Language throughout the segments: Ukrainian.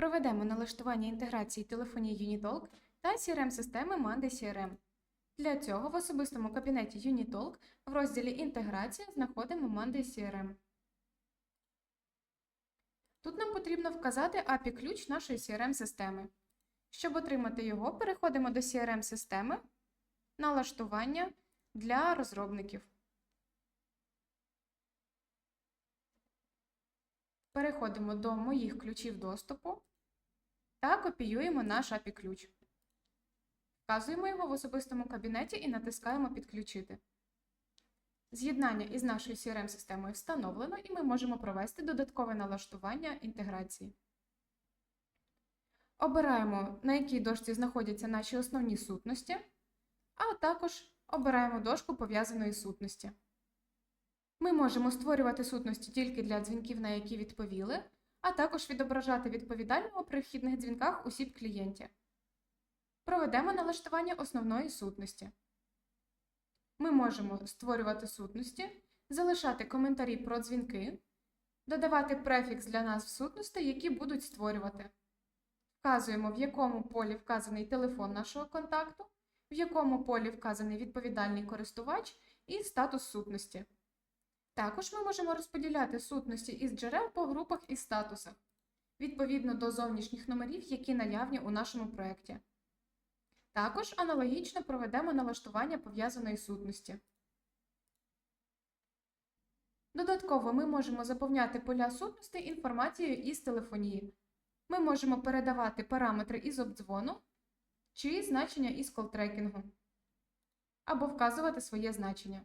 Проведемо налаштування інтеграції телефонії Unitalk та CRM-системи Monday CRM. Для цього в особистому кабінеті Unitalk в розділі Інтеграція знаходимо Monday CRM. Тут нам потрібно вказати API-ключ нашої CRM-системи. Щоб отримати його, переходимо до CRM-системи, налаштування для розробників. Переходимо до моїх ключів доступу та копіюємо наш API-ключ. Вказуємо його в особистому кабінеті і натискаємо Підключити. З'єднання із нашою CRM-системою встановлено, і ми можемо провести додаткове налаштування інтеграції. Обираємо, на якій дошці знаходяться наші основні сутності, а також обираємо дошку пов'язаної сутності. Ми можемо створювати сутності тільки для дзвінків, на які відповіли, а також відображати відповідального при вхідних дзвінках осіб клієнтів. Проведемо налаштування основної сутності. Ми можемо створювати сутності, залишати коментарі про дзвінки, додавати префікс для назв сутностей, які будуть створювати. Вказуємо, в якому полі вказаний телефон нашого контакту, в якому полі вказаний відповідальний користувач і статус сутності. Також ми можемо розподіляти сутності із джерел по групах і статусах, відповідно до зовнішніх номерів, які наявні у нашому проєкті. Також аналогічно проведемо налаштування пов'язаної сутності. Додатково ми можемо заповняти поля сутностей інформацією із телефонії. Ми можемо передавати параметри із обдзвону чи значення із колтрекінгу, або вказувати своє значення.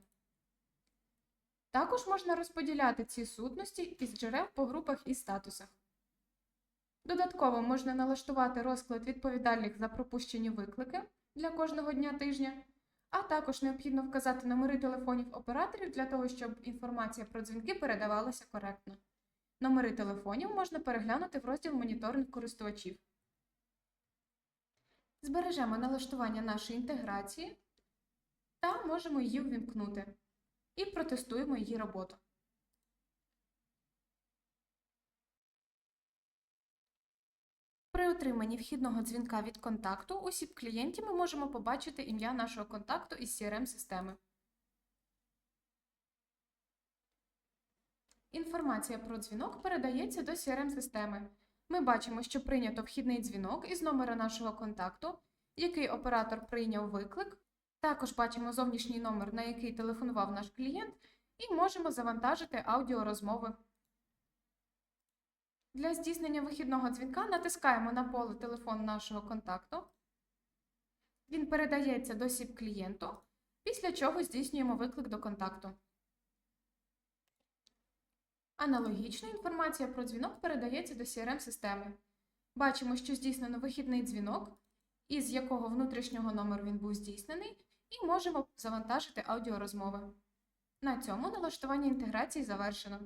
Також можна розподіляти ці сутності із джерел по групах і статусах. Додатково можна налаштувати розклад відповідальних за пропущені виклики для кожного дня тижня, а також необхідно вказати номери телефонів операторів для того, щоб інформація про дзвінки передавалася коректно. Номери телефонів можна переглянути в розділ моніторинг користувачів. Збережемо налаштування нашої інтеграції та можемо її увімкнути і протестуємо її роботу. При отриманні вхідного дзвінка від контакту у сіп клієнті ми можемо побачити ім'я нашого контакту із CRM-системи. Інформація про дзвінок передається до CRM-системи. Ми бачимо, що прийнято вхідний дзвінок із номера нашого контакту, який оператор прийняв виклик. Також бачимо зовнішній номер, на який телефонував наш клієнт, і можемо завантажити аудіорозмови. Для здійснення вихідного дзвінка натискаємо на поле телефон нашого контакту. Він передається до сіп клієнту, після чого здійснюємо виклик до контакту. Аналогічно інформація про дзвінок передається до CRM-системи. Бачимо, що здійснено вихідний дзвінок, із якого внутрішнього номеру він був здійснений, і можемо завантажити аудіорозмови. На цьому налаштування інтеграції завершено.